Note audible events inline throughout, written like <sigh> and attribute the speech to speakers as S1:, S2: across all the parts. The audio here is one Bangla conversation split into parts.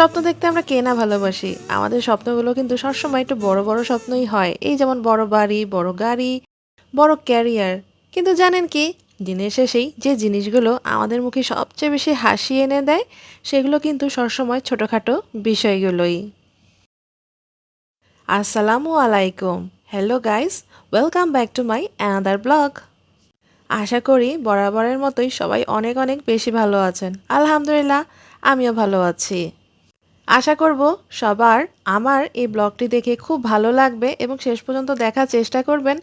S1: স্বপ্ন দেখতে আমরা কে না ভালোবাসি? আমাদের স্বপ্নগুলো কিন্তু সবসময় একটু বড় বড় স্বপ্নই হয়। এই যেমন বড় বাড়ি, বড় গাড়ি, বড় ক্যারিয়ার। কিন্তু জানেন কি? দিনের শেষেই যে জিনিসগুলো আমাদের মুখে সবচেয়ে বেশি হাসি এনে দেয়, সেগুলো কিন্তু সবসময় ছোটোখাটো বিষয়গুলোই। আসসালামু আলাইকুম। Hello guys welcome back to my another blog আশা করি বরাবরের মতোই সবাই অনেক অনেক বেশি ভালো আছেন। আলহামদুলিল্লাহ, আমিও ভালো আছি। আশা করব সবার আমার এই ব্লগটি দেখে খুব ভালো লাগবে এবং শেষ পর্যন্ত দেখার চেষ্টা করবেন।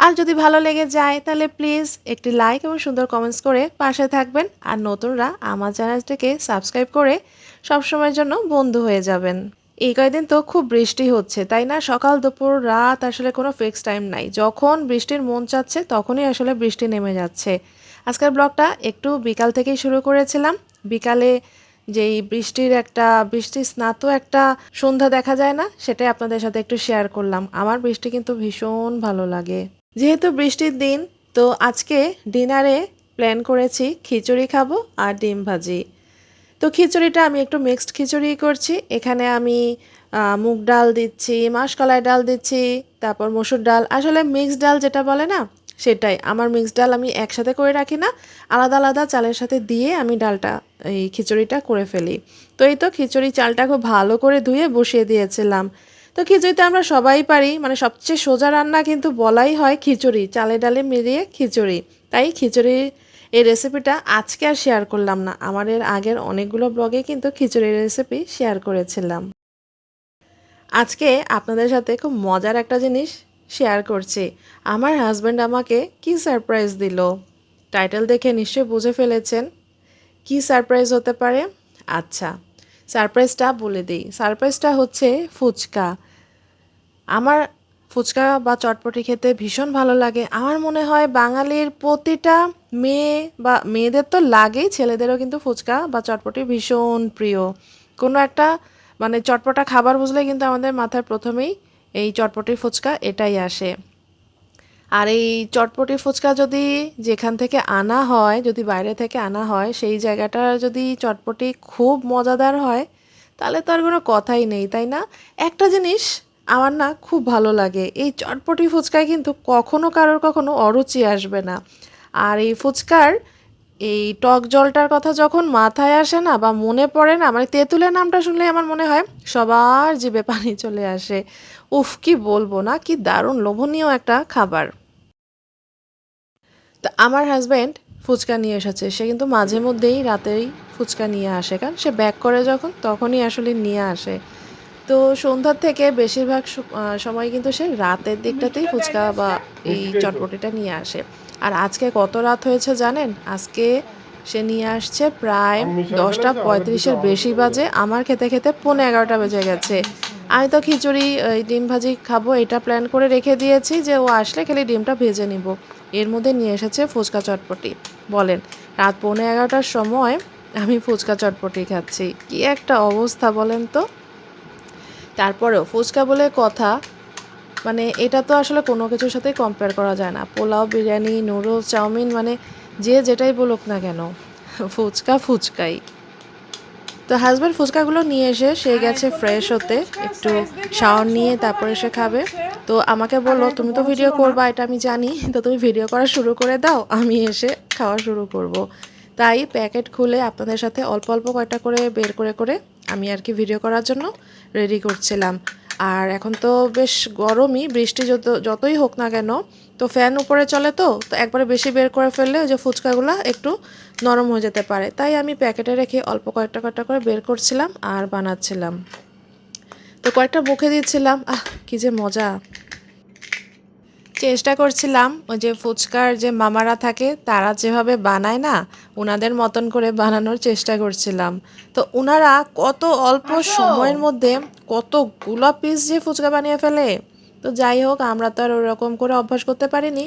S1: আর যদি ভালো লেগে যায়, তাহলে প্লিজ একটি লাইক এবং সুন্দর কমেন্টস করে পাশে থাকবেন। আর নতুনরা আমার চ্যানেলটিকে সাবস্ক্রাইব করে সবসময়ের জন্য বন্ধু হয়ে যাবেন। এই কয়েকদিন তো খুব বৃষ্টি হচ্ছে, তাই না? সকাল, দুপুর, রাত আসলে কোনো ফিক্স টাইম নাই। যখন বৃষ্টির মন চাচ্ছে, তখনই আসলে বৃষ্টি নেমে যাচ্ছে। আজকের ব্লগটা একটু বিকাল থেকেই শুরু করেছিলাম। বিকালে যেই বৃষ্টির একটা, বৃষ্টি স্নাত একটা সন্ধ্যা দেখা যায় না, সেটাই আপনাদের সাথে একটু শেয়ার করলাম। আমার বৃষ্টি কিন্তু ভীষণ ভালো লাগে। যেহেতু বৃষ্টির দিন, তো আজকে ডিনারে প্ল্যান করেছি খিচুড়ি খাব আর ডিম ভাজি। তো খিচুড়িটা আমি একটু মিক্সড খিচুড়ি করছি। এখানে আমি মুগ ডাল দিচ্ছি, মাসকলাই ডাল দিচ্ছি, তারপর মসুর ডাল। আসলে মিক্সড ডাল যেটা বলে না সেটাই। আমার মিক্সড ডাল আমি একসাথে করে রাখি না, আলাদা আলাদা চালের সাথে দিয়ে আমি ডালটা, এই খিচুড়িটা করে ফেলি। তো এই তো খিচুড়ি চালটা খুব ভালো করে ধুয়ে বসিয়ে দিয়েছিলাম। তো খিচুড়িতে আমরা সবাই পারি মানে সবচেয়ে সোজা রান্না কিন্তু বলাই হয় খিচুড়ি, চালে ডালে মিলিয়ে খিচুড়ি। তাই খিচুড়ির এই রেসিপিটা আজকে আর শেয়ার করলাম না। আমার এর আগের অনেকগুলো ব্লগে কিন্তু খিচুড়ির রেসিপি শেয়ার করেছিলাম। আজকে আপনাদের সাথে খুব মজার একটা জিনিস শেয়ার করছি। আমার হাজব্যান্ড আমাকে কি সারপ্রাইজ দিল? টাইটেল দেখে নিশ্চয়ই বুঝে ফেলেছেন। কি সারপ্রাইজ হতে পারে? আচ্ছা সারপ্রাইজটা বলে দিই। সারপ্রাইজটা হচ্ছে ফুচকা। আমার ফুচকা বা চটপটি খেতে ভীষণ ভালো লাগে। আমার মনে হয় বাঙালির প্রতিটা মেয়ে বা মেয়েদের তো লাগেই, ছেলেদেরও কিন্তু ফুচকা বা চটপটি ভীষণ প্রিয়। কোনো একটা মানে চটপটা খাবার বুঝলে কিন্তু আমাদের মাথায় প্রথমেই এই চটপটি ফুচকা এটাই আসে। আর এই চটপটি ফুচকা যদি যেখান থেকে আনা হয়, যদি বাইরে থেকে আনা হয়, সেই জায়গাটা যদি চটপটি খুব মজাদার হয়, তাহলে তো আর কোনো কথাই নেই, তাই না? একটা জিনিস আমার না খুব ভালো লাগে, এই চটপটি ফুচকায় কিন্তু কখনো কারোর কখনো অরুচি আসবে না। আর এই ফুচকার এই টক জলটার কথা যখন মাথায় আসে না বা মনে পড়ে না মানে তেঁতুলের নামটা শুনলে আমার মনে হয় সবার জিভে পানি চলে আসে। উফ কি বলব না কি দারুণ লোভনীয় একটা খাবার। তা আমার হাজব্যান্ড ফুচকা নিয়ে এসেছে। সে কিন্তু মাঝে মধ্যেই রাতেই ফুচকা নিয়ে আসে কারণ সে ব্যাক করে যখন তখনই আসলে নিয়ে আসে। তো সন্ধ্যার থেকে বেশিরভাগ সময় কিন্তু সে রাতের দিকটাতেই ফুচকা বা এই চটপটিটা নিয়ে আসে। আর আজকে কত রাত হয়েছে জানেন? আজকে সে নিয়ে আসছে প্রায় দশটা পঁয়ত্রিশের বেশি বাজে। আমার খেতে খেতে পৌনে এগারোটা বেজে গেছে। আমি তো খিচুড়ি ডিম ভাজি খাব, এটা প্ল্যান করে রেখে দিয়েছি যে ও আসলে খালি ডিমটা ভেজে নিব। এর মধ্যে নিয়ে এসেছে ফুচকা চটপটি। বলেন, রাত পৌনে এগারোটার সময় আমি ফুচকা চটপটি খাচ্ছি। কি একটা অবস্থা বলেন তো। তারপরেও ফুচকা বলে কথা মানে এটা তো আসলে কোনো কিছুর সাথেই কম্পেয়ার করা যায় না। পোলাও, বিরিয়ানি নুডলস চাউমিন মানে যে যেটাই বলুক না কেন, ফুচকা ফুচকাই। তো হাজব্যান্ড ফুচকাগুলো নিয়ে এসে সে গেছে ফ্রেশ হতে একটু শাওয়ার নিয়ে তারপরে সে খাবে। তো আমাকে বলল তুমি তো ভিডিও করবা এটা আমি জানি <laughs> তো তুমি ভিডিও করা শুরু করে দাও আমি এসে খাওয়া শুরু করব। তাই প্যাকেট খুলে আপনাদের সাথে অল্প অল্প কয়টা করে বের করে করে আমি আর কি ভিডিও করার জন্য রেডি করছিলাম। আর এখন তো বেশ গরমই বৃষ্টি যত যতই হোক না কেন তো ফ্যান উপরে চলে তো তো একবারে বেশি বের করে ফেললে ওই যে ফুচকাগুলো একটু নরম হয়ে যেতে পারে। তাই আমি প্যাকেটে রেখে অল্প কয়েকটা কয়েকটা করে বের করছিলাম আর বানাচ্ছিলাম। তো কয়েকটা মুখে দিচ্ছিলাম আহ কি যে মজা। চেষ্টা করছিলাম ওই যে ফুচকার যে মামারা থাকে তারা যেভাবে বানায় না ওনাদের মতন করে বানানোর চেষ্টা করছিলাম। তো ওনারা কত অল্প সময়ের মধ্যে কতগুলো পিস যে ফুচকা বানিয়ে ফেলে। তো যাই হোক, আমরা তো আর ওরকম করে অভ্যাস করতে পারিনি।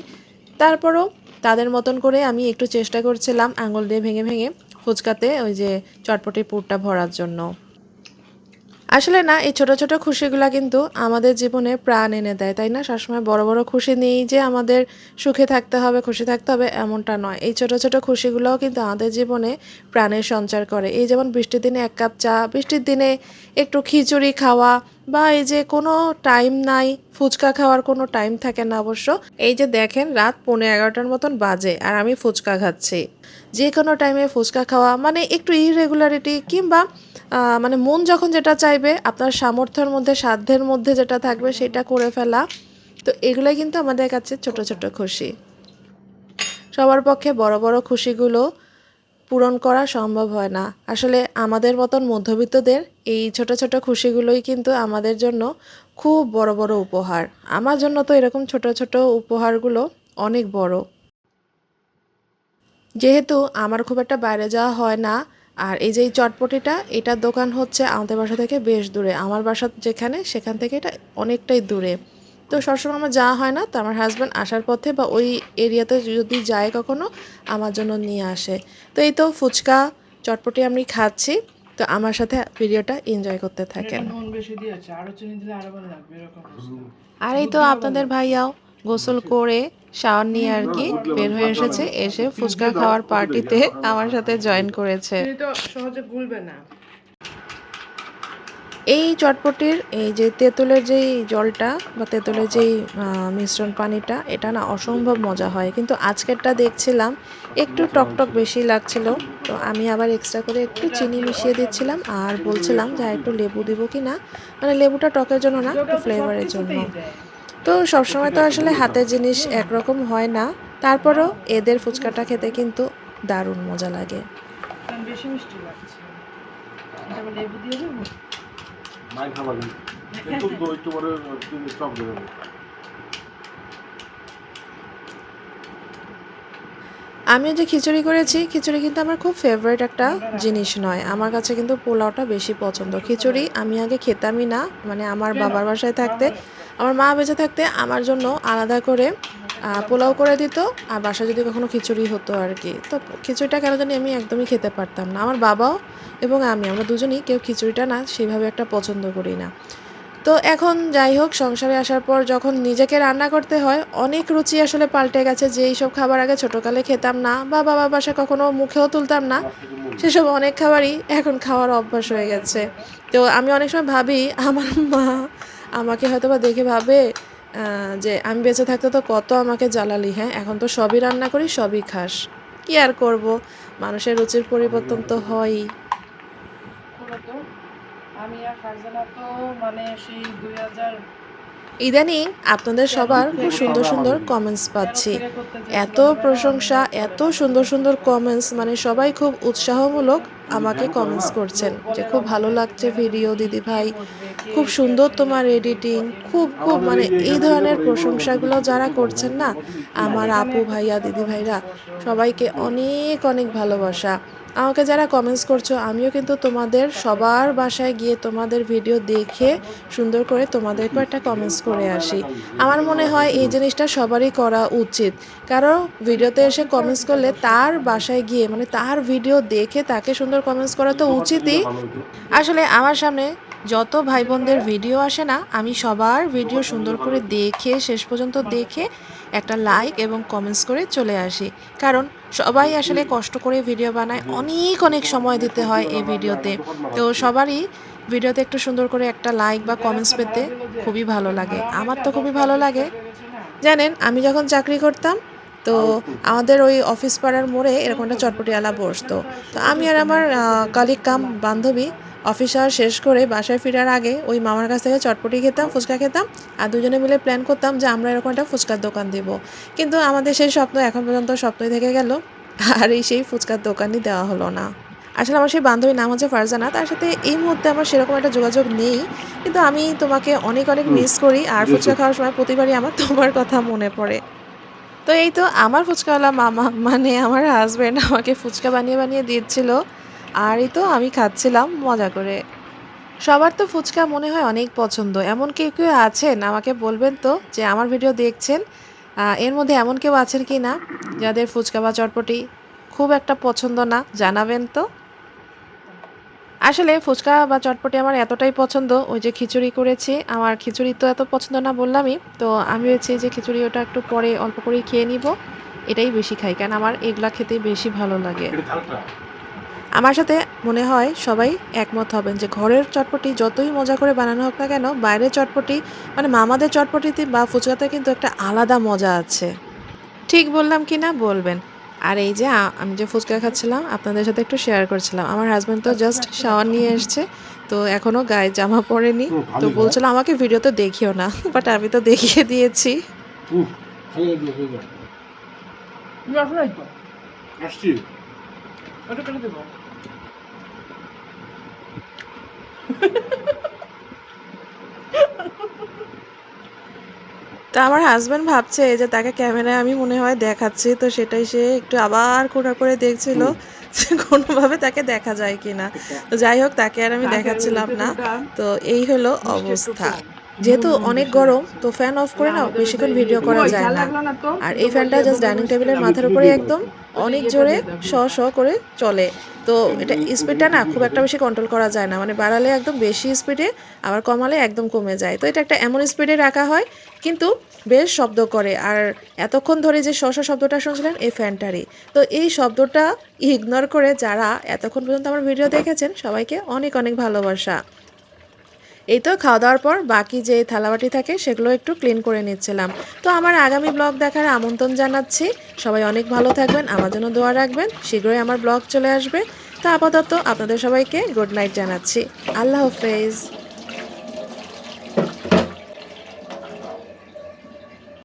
S1: তারপরও তাদের মতন করে আমি একটু চেষ্টা করছিলাম আঙুল দিয়ে ভেঙে ভেঙে ফুচকাতে ওই যে চটপটি পুরটা ভরার জন্য। আসলে না, এই ছোট ছোট খুশিগুলো কিন্তু আমাদের জীবনে প্রাণ এনে দেয়, তাই না? সবসময় বড় বড় খুশি নিয়েই যে আমাদের সুখে থাকতে হবে, খুশি থাকতে হবে এমনটা নয়। এই ছোট ছোট খুশিগুলোও কিন্তু আমাদের জীবনে প্রাণের সঞ্চার করে। এই যেমন বৃষ্টির দিনে এক কাপ চা, বৃষ্টির দিনে একটু খিচুড়ি খাওয়া বা এই যে কোনো টাইম নাই, ফুচকা খাওয়ার কোনো টাইম থাকে না অবশ্য। এই যে দেখেন রাত পৌনে এগারোটার মতন বাজে আর আমি ফুচকা খাচ্ছি। যে কোনো টাইমে ফুচকা খাওয়া মানে একটু ইরেগুলারিটি কিংবা মানে মন যখন যেটা চাইবে, আপনার সামর্থ্যের মধ্যে, সাধ্যের মধ্যে যেটা থাকবে সেটা করে ফেলা। তো এগুলোই কিন্তু আমাদের কাছে ছোট ছোট খুশি। সবার পক্ষে বড় বড় খুশিগুলো পূরণ করা সম্ভব হয় না। আসলে আমাদের মতন মধ্যবিত্তদের এই ছোট ছোট খুশিগুলোই কিন্তু আমাদের জন্য খুব বড় বড় উপহার। আমার জন্য তো এরকম ছোট ছোট উপহারগুলো অনেক বড়। যেহেতু আমার খুব একটা বাইরে যাওয়া হয় না, আর এই যে এই চটপটিটা, এটার দোকান হচ্ছে আমাদের বাসা থেকে বেশ দূরে। আমার বাসা যেখানে, সেখান থেকে এটা অনেকটাই দূরে। তো সবসময় আমার যাওয়া হয় না তো আমার হাজব্যান্ড আসার পথে বা ওই এরিয়াতে যদি যায় কখনো আমার জন্য নিয়ে আসে। তো এই তো ফুচকা চটপটি আমি খাচ্ছি তো আমার সাথে ভিডিওটা এনজয় করতে থাকেন।
S2: নুন বেশি দিয়েছে আরও চিনি দিলে আরও ভালো লাগবে এরকম অবস্থা।
S1: আর এই তো আপনাদের ভাইয়াও গোসল করে শাওয়ার নিয়ে আর কি বের হয়ে এসেছে এসে ফুচকা খাওয়ার পার্টিতে আমার সাথে জয়েন করেছে।
S2: সহজে গুলবে না।
S1: এই চটপটির, এই যে তেঁতুলের যেই জলটা বা তেঁতুলের যেই মিশ্রণ পানিটা, এটা না অসম্ভব মজা হয়। কিন্তু আজকেরটা দেখছিলাম, একটু টকটক বেশি লাগছিল, তো আমি আবার এক্সট্রা করে একটু চিনি মিশিয়ে দিচ্ছিলাম আর বলছিলাম যে একটু লেবু দিব কি না? মানে লেবুটা টকের জন্য না, একটু ফ্লেভারের জন্য। তো সবসময় তো আসলে হাতের জিনিস একরকম হয় না, তারপরও এদের ফুচকাটা খেতে কিন্তু দারুণ মজা লাগে।
S2: বেশি মিষ্টি লাগছে। লেবু দিয়ে দেবো?
S3: নাই খাবার কিন্তু তো একটু পরে স্টপ দেবে।
S1: আমিও যে খিচুড়ি করেছি খিচুড়ি কিন্তু আমার খুব ফেভারিট একটা জিনিস নয়। আমার কাছে কিন্তু পোলাওটা বেশি পছন্দ। খিচুড়ি আমি আগে খেতামই না মানে আমার বাবার বাসায় থাকতে আমার মা বেঁচে থাকতে আমার জন্য আলাদা করে পোলাও করে দিত, আর বাসায় যদি কখনো খিচুড়ি হতো আর কি। তো খিচুড়িটা কেন জানি আমি একদমই খেতে পারতাম না। আমার বাবাও এবং আমি, আমরা দুজনই কেউ খিচুড়িটা না সেভাবে একটা পছন্দ করি না। তো এখন যাই হোক, সংসারে আসার পর যখন নিজেকে রান্না করতে হয়, অনেক রুচি আসলে পাল্টে গেছে যে এইসব খাবার আগে ছোটোকালে খেতাম না বা বাবা বাসা কখনো মুখেও তুলতাম না। সেসব অনেক খাবারই এখন খাওয়ার অভ্যাস হয়ে গেছে। তো আমি অনেক সময় ভাবি, আমার মা আমাকে হয়তো বা দেখে ভাবে যে আমি বেঁচে থাকতে তো কত আমাকে জ্বালালি হ্যাঁ? এখন তো সবই রান্না করি সবই খাস। কি আর করব? মানুষের রুচির পরিবর্তন তো হয়ই।
S2: আমি আর ফারজানা তো মানে সেই দুই হাজার
S1: ইদানিং আপনাদের সবার খুব সুন্দর সুন্দর কমেন্টস পাচ্ছি। এত প্রশংসা এত সুন্দর সুন্দর কমেন্টস মানে সবাই খুব উৎসাহমূলক আমাকে কমেন্টস করছেন। যে খুব ভালো লাগছে ভিডিও দিদি ভাই। খুব সুন্দর তোমার এডিটিং খুব খুব মানে এই ধরনের প্রশংসাগুলো যারা করছেন না আমার আপু ভাইয়া দিদি ভাইরা সবাইকে অনেক অনেক ভালোবাসা। আমাকে যারা কমেন্টস করছ আমিও কিন্তু তোমাদের সবার বাসায় গিয়ে তোমাদের ভিডিও দেখে সুন্দর করে তোমাদেরকেও একটা কমেন্টস করে আসি। আমার মনে হয় এই জিনিসটা সবারই করা উচিত। কারণ ভিডিওতে এসে কমেন্টস করলে তার বাসায় গিয়ে মানে তার ভিডিও দেখে তাকে সুন্দর কমেন্টস করা তো উচিতই। আসলে আমার সামনে যত ভাই বোনদের ভিডিও আসে না, আমি সবার ভিডিও সুন্দর করে দেখে, শেষ পর্যন্ত দেখে একটা লাইক এবং কমেন্টস করে চলে আসি। কারণ সবাই আসলে কষ্ট করে ভিডিও বানায়, অনেক অনেক সময় দিতে হয় এই ভিডিওতে। তো সবারই ভিডিওতে একটু সুন্দর করে একটা লাইক বা কমেন্টস পেতে খুবই ভালো লাগে। আমার তো খুবই ভালো লাগে। জানেন, আমি যখন চাকরি করতাম, তো আমাদের ওই অফিস পাড়ার মোড়ে এরকম একটা চটপটিওয়ালা বসতো। তো আমি আর আমার কালিক কাম বান্ধবী অফিস আওয়ার শেষ করে বাসায় ফেরার আগে ওই মামার কাছ থেকে চটপটি খেতাম ফুচকা খেতাম আর দুজনে মিলে প্ল্যান করতাম যে আমরা এরকম একটা ফুচকার দোকান দেব। কিন্তু আমাদের সেই স্বপ্ন এখন পর্যন্ত স্বপ্নই থেকে গেল আর এই সেই ফুচকার দোকানই দেওয়া হলো না। আসলে আমার সেই বান্ধবীর নাম হচ্ছে ফারজানা তার সাথে এই মুহূর্তে আমার সেরকম একটা যোগাযোগ নেই। কিন্তু আমি তোমাকে অনেক অনেক মিস করি আর ফুচকা খাওয়ার সময় প্রতিবারই আমার তোমার কথা মনে পড়ে। তো এই তো আমার ফুচকাওয়ালা মামা মানে আমার হাজব্যান্ড আমাকে ফুচকা বানিয়ে বানিয়ে দিচ্ছিল। আর এই তো, আমি খাচ্ছিলাম, মজা করে। সবার তো ফুচকা মনে হয় অনেক পছন্দ। এমন কেউ কেউ আছেন? আমাকে বলবেন তো যে আমার ভিডিও দেখছেন এর মধ্যে এমন কেউ আছেন কি না যাদের ফুচকা বা চটপটি খুব একটা পছন্দ না? জানাবেন তো। আসলে ফুচকা বা চটপটি আমার এতটাই পছন্দ, ওই যে খিচুড়ি করেছি। আমার খিচুড়ি তো এত পছন্দ না বললামই, তো আমি হচ্ছে যে খিচুড়ি ওটা একটু পরে অল্প করে খেয়ে নিব। এটাই বেশি খাই, কারণ আমার এগুলা খেতে বেশি ভালো লাগে। আমার সাথে মনে হয় সবাই একমত হবেন যে ঘরের চটপটি যতই মজা করে বানানো হোক না কেন বাইরের চটপটি মানে মামাদের চটপটিতে বা ফুচকাতে কিন্তু একটা আলাদা মজা আছে। ঠিক বললাম কি না? বলবেন। আর এই যে আমি যে ফুচকা খাচ্ছিলাম আপনাদের সাথে একটু শেয়ার করছিলাম। আমার হাজব্যান্ড তো জাস্ট শাওয়ার নিয়ে এসছে তো এখনও গায়ে জামা পরেনি। তো বলছিল আমাকে ভিডিও তো দেখিও না বাট আমি তো দেখিয়ে দিয়েছি।
S3: আসছি
S2: ওটা কেটে দেবো
S1: তো আমার হাজব্যান্ড ভাবছে যে তাকে ক্যামেরায় আমি মনে হয় দেখাচ্ছি তো সেটাই সে একটু আবার কোটা করে দেখছিল যে কোনোভাবে তাকে দেখা যায় কিনা। তো যাই হোক তাকে আর আমি দেখাচ্ছিলাম না। তো এই হলো অবস্থা। যেহেতু অনেক গরম, তো ফ্যান অফ করে না, বেশিক্ষণ ভিডিও করা যায় না। আর এই ফ্যানটা জাস্ট ডাইনিং টেবিলের মাথার উপরে একদম অনেক জোরে শ শ করে চলে। তো এটা স্পিডটা না খুব একটা বেশি কন্ট্রোল করা যায় না। মানে বাড়ালে একদম বেশি স্পিডে আবার কমালে একদম কমে যায়। তো এটা একটা এমন স্পিডে রাখা হয়, কিন্তু বেশ শব্দ করে। আর এতক্ষণ ধরে যে শ শব্দটা শুনছিলেন, এই ফ্যানটারই তো এই শব্দটা ইগনোর করে যারা এতক্ষণ পর্যন্ত আমার ভিডিও দেখেছেন, সবাইকে অনেক অনেক ভালোবাসা। এই তো খাওয়া দাওয়ার পর বাকি যে থালাবাটি থাকে সেগুলো একটু ক্লিন করে নিচ্ছিলাম। তো আমার আগামী ব্লগ দেখার আমন্ত্রণ জানাচ্ছি। সবাই অনেক ভালো থাকবেন, আমার জন্য দোয়া রাখবেন। শীঘ্রই আমার ব্লগ চলে আসবে। তো আপাতত আপনাদের সবাইকে গুড নাইট জানাচ্ছি। আল্লাহ হাফেজ।